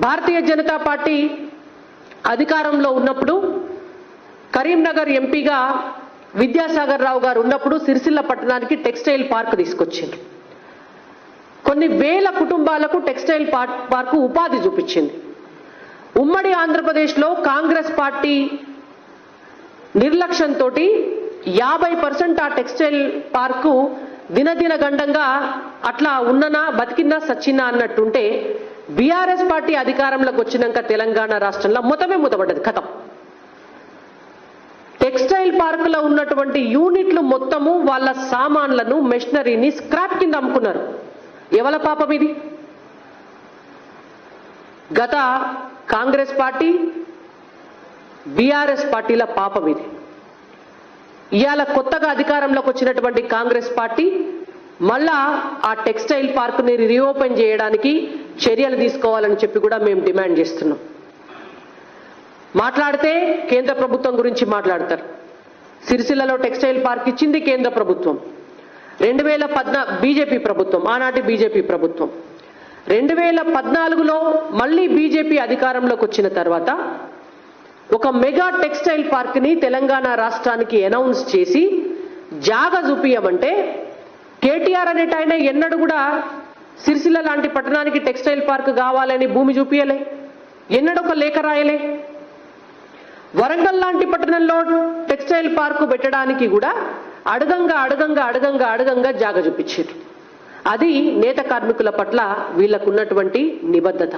Bharatiya Janata party అధికారంలో ఉన్నప్పుడు కరీంనగర్ ఎంపీగా విద్యాసాగర్ రావు గారు ఉన్నప్పుడు సిరిసిల్ల పట్టణానికి టెక్స్టైల్ పార్క్ తీసుకొచ్చింది. కొన్ని వేల కుటుంబాలకు టెక్స్టైల్ పార్క్ పార్కు ఉపాధి చూపించింది. ఉమ్మడి ఆంధ్రప్రదేశ్లో కాంగ్రెస్ పార్టీ నిర్లక్ష్యంతో యాభై పర్సెంట్ ఆ టెక్స్టైల్ పార్కు దినదిన గండంగా అట్లా ఉన్ననా బతికినా సచ్చినా అన్నట్టుంటే బీఆర్ఎస్ పార్టీ అధికారంలోకి వచ్చినాక తెలంగాణ రాష్ట్రంలో మొత్తమే మూతపడ్డది కథం టెక్స్టైల్ పార్కులో ఉన్నటువంటి యూనిట్లు మొత్తము వాళ్ళ సామాన్లను మెషినరీని స్క్రాప్ కింద అమ్ముకున్నారు. ఎవల పాపం ఇది? గత కాంగ్రెస్ పార్టీ బీఆర్ఎస్ పార్టీల పాపం ఇది. ఇవాళ కొత్తగా అధికారంలోకి వచ్చినటువంటి కాంగ్రెస్ పార్టీ మళ్ళా ఆ టెక్స్టైల్ పార్కుని రీఓపెన్ చేయడానికి చర్యలు తీసుకోవాలని చెప్పి కూడా మేము డిమాండ్ చేస్తున్నాం. మాట్లాడితే కేంద్ర ప్రభుత్వం గురించి మాట్లాడతారు. సిరిసిల్లలో టెక్స్టైల్ పార్క్ ఇచ్చింది కేంద్ర ప్రభుత్వం. రెండు వేల పద్నా బీజేపీ ప్రభుత్వం ఆనాటి బీజేపీ ప్రభుత్వం. రెండు వేల పద్నాలుగులో మళ్ళీ బీజేపీ అధికారంలోకి వచ్చిన తర్వాత ఒక మెగా టెక్స్టైల్ పార్క్ని తెలంగాణ రాష్ట్రానికి అనౌన్స్ చేసి జాగ చూపియమంటే కేటీఆర్ అనేట ఆయన ఎన్నడూ కూడా సిరిసిల్ల లాంటి పట్టణానికి టెక్స్టైల్ పార్క్ కావాలని భూమి చూపియలే. ఎన్నడొక లేఖ రాయలే. వరంగల్ లాంటి పట్టణంలో టెక్స్టైల్ పార్కు పెట్టడానికి కూడా అడగంగా అడగంగా అడగంగా అడగంగా జాగ చూపించారు. అది నేత కార్మికుల పట్ల వీళ్ళకున్నటువంటి నిబద్ధత.